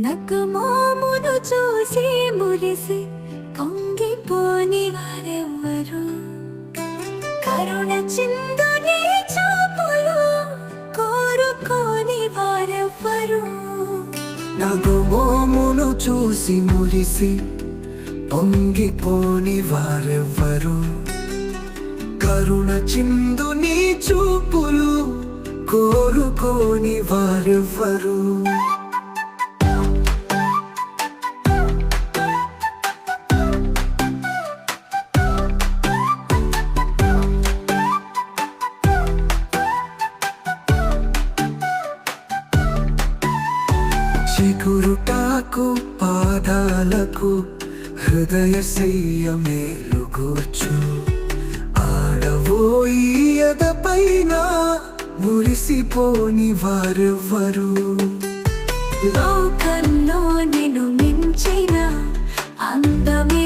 నగ్గుమోమును చూసి మురిసి పొంగిపోని వారెవ్వరు కరుణ చిందుని చూపులు కోరుకోని వారెవ్వరు నగుమోమును చూసి మురిసి పొంగిపోని వారెవ్వరు కరుణ చిందుని చూపులు కోరుకోని వారెవ్వరు చిగురుటాకు పాదాలకు హృదయ మేలుగూర్చు ఆడవోయద పైన మురిసిపోని వారెవ్వరు. లోకంలో నిన్ను మించిన అందమే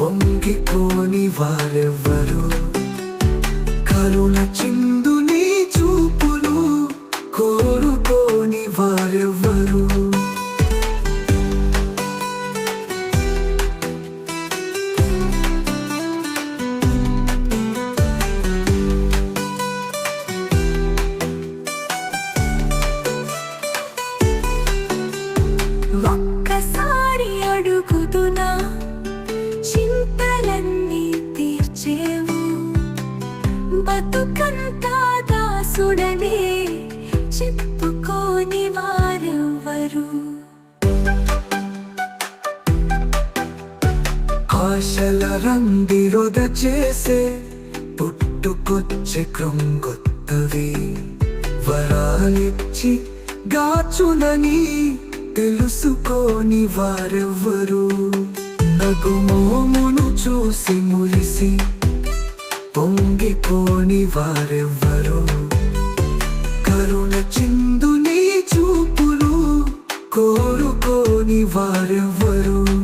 పొంగిపోని వారెవ్వరు. కరుణ చిన్న చేశారు ఆశల రంగిరొద చేసే పుట్టుకొచ్చే కృంగొత్తవి వరాలిచ్చి గాచునని తెలుసుకోని వారెవ్వరు. నగుమోమును చూసి మురిసి పొంగిపోని వారెవ్వరు. కరుణ చిందు వారెవ్వరు.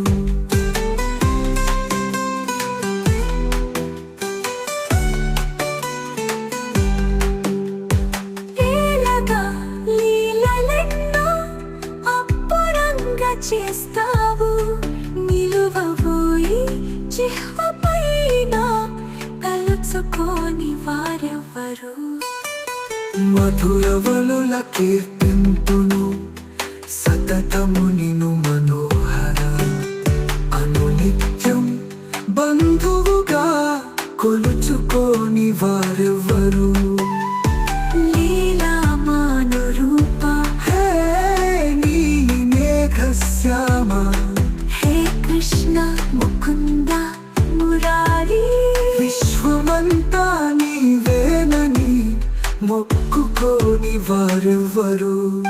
చేస్తావు. నిలువబోయి చిహ్వపైన తలుచుకోని వారెవ్వరు. మధురవలుల కీర్తింతును కొలుచుకోని వారెవ్వరు? లీలామాను రూప హే నీ మేఘశ్యామ. హే కృష్ణ ముకుంద మురారి. విశ్వమంతా నీవేనని మొక్కుకోని వారెవ్వరు?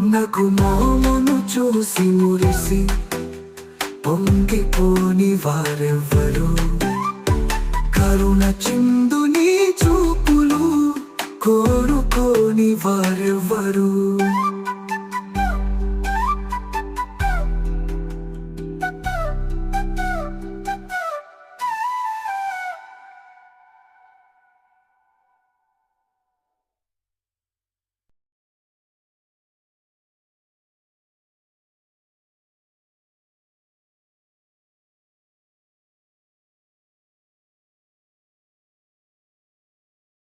నాకు మోమును చూసి మురిసి పొంగిపోని వారెవ్వరు? కరుణ చిందుని చూపులు కోరుకోని వారెవ్వరు.